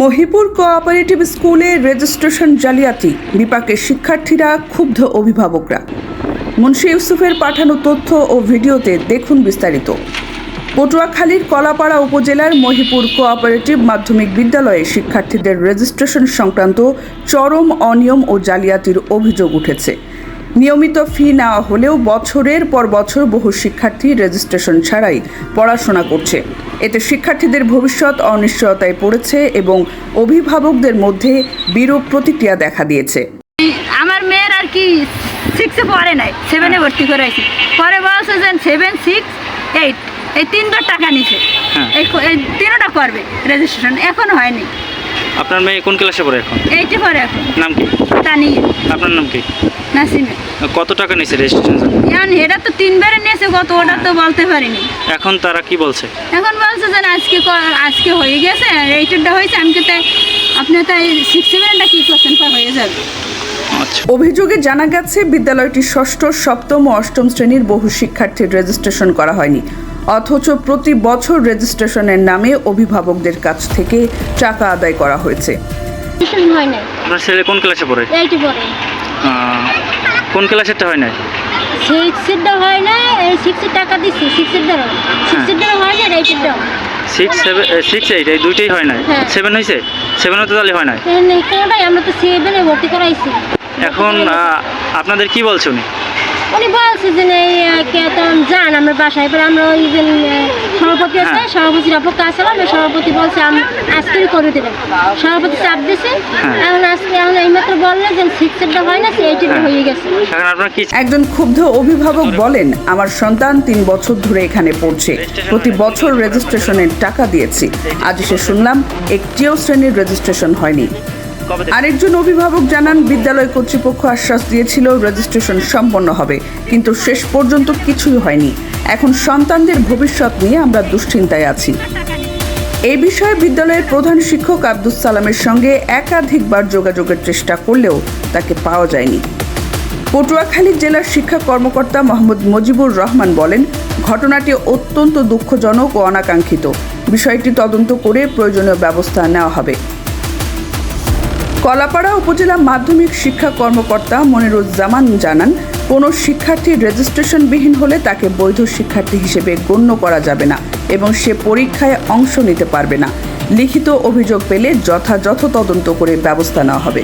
Mahipur cooperative স্কুলে registration জালিয়াতি। বিপাকে শিক্ষার্থীরা ক্ষুব্ধ অভিভাবকরা। মুন্সি ইউসুফের পাঠানো তথ্য ও ভিডিওতে দেখুন বিস্তারিত। পটুয়াখালীর কলাপাড়া উপজেলার মহিপুর কোঅপারেটিভ মাধ্যমিক বিদ্যালয়ে শিক্ষার্থীদের রেজিস্ট্রেশন সংক্রান্ত চরম অনিয়ম ও জালিয়াতির অভিযোগ উঠেছে। নিয়মিত ফি নেওয়া হলেও বছরের পর বছর বহু শিক্ষার্থী রেজিস্ট্রেশন ছাড়াই পড়াশোনা করছে। এতে শিক্ষার্থীদের ভবিষ্যৎ অনিশ্চয়তায় পড়েছে এবং অভিভাবকদের মধ্যে বিরূপ প্রতিক্রিয়া দেখা দিয়েছে। আমার মেয়ের আর কি সিক্সে পড়ে নাই সেভেনে ভর্তি করাইছি পরে বলছে যে সেভেন সিক্স এইট এই তিনটা টাকা নিছে। হ্যাঁ। এই তিনটা করবে রেজিস্ট্রেশন এখন হয়নি। আপনার মেয়ে কোন ক্লাসে পড়ে এখন? এইটে পরে এখন। নাম কি? তা আপনার নাম কি? নাসিমে। কত টাকা নিয়েছে রেজিস্ট্রেশন এখন এটা তো তিনবারে নিয়েছে কত ওটা তো বলতে পারিনি। এখন তারা কি বলছে? এখন বলছে যে আজকে ক- আজকে হয়ে গেছে এইটেরটা হয়েছে আমি তো তাই আপনি তাই সিক্স সেভেনটা কি করছেন পর হয়ে যাবে? আচ্ছা। অভিযোগে জানা গেছে বিদ্যালয়টি ষষ্ঠ সপ্তম ও অষ্টম শ্রেণির বহু শিক্ষার্থীর রেজিস্ট্রেশন করা হয়নি। অথচ প্রতি বছর রেজিস্ট্রেশনের নামে অভিভাবকদের কাছ থেকে টাকা আদায় করা হয়েছে। টিউশন হয় নাই। আপনার ছেলে কোন ক্লাসে পড়ে? এইটি আহ, কোন ক্লাসেরটা হয় নাই? সিক্সেরটা হয় না এই সিক্সের টাকা দিচ্ছি সিক্সের দ্বারা সিক্সের দ্বারা হয় না এইটের দ্বারা সিক্স সেভেন সিক্স এইট এই দুইটাই হয় নাই? হ্যাঁ। সেভেন হয়েছে সেভেনও তো তাহলে হয় নাই? কোনোটাই আমরা তো সেভেনে ভর্তি করাইছি। এখন আপনাদের কি বলছে উনি? উনি বলছে যে যান আমরা বাসায় পরে আমরা ওই আছে হ্যাঁ। সভাপতির কাজ সভাপতি বলছে আমি আজকেই করে দেবেন সভাপতি চাপ দিছে হ্যাঁ। এখন আজকে এখন এইমাত্র বললে যে সিক্সেরটা হয় না এইটেরটা হ্যাঁ। হয়ে গেছে এখন আপনার কি একজন ক্ষুব্ধ অভিভাবক বলেন আমার সন্তান তিন বছর ধরে এখানে পড়ছে প্রতি বছর রেজিস্ট্রেশনের টাকা দিয়েছি আজ এসে শুনলাম একটিও শ্রেণির রেজিস্ট্রেশন হয়নি? আরেকজন অভিভাবক জানান, বিদ্যালয় কর্তৃপক্ষ আশ্বাস দিয়েছিল রেজিস্ট্রেশন সম্পন্ন হবে, কিন্তু শেষ পর্যন্ত কিছুই হয়নি। এখন সন্তানদের ভবিষ্যৎ নিয়ে আমরা দুশ্চিন্তায় আছি। এই বিষয়ে বিদ্যালয়ের প্রধান শিক্ষক আব্দুস সালামের সঙ্গে একাধিকবার যোগাযোগের চেষ্টা করলেও তাকে পাওয়া যায়নি। পটুয়াখালী জেলার শিক্ষা কর্মকর্তা মোহাম্মদ মুজিবুর রহমান বলেন, ঘটনাটি অত্যন্ত দুঃখজনক ও অনাকাঙ্ক্ষিত। বিষয়টি তদন্ত করে প্রয়োজনীয় ব্যবস্থা নেওয়া হবে। কলাপাড়া উপজেলা মাধ্যমিক শিক্ষা কর্মকর্তা মনিরুজ্জামান জানান, কোনো শিক্ষার্থী রেজিস্ট্রেশনবিহীন হলে তাকে বৈধ শিক্ষার্থী হিসেবে গণ্য করা যাবে না এবং সে পরীক্ষায় অংশ নিতে পারবে না। লিখিত অভিযোগ পেলে যথাযথ তদন্ত করে ব্যবস্থা নেওয়া হবে।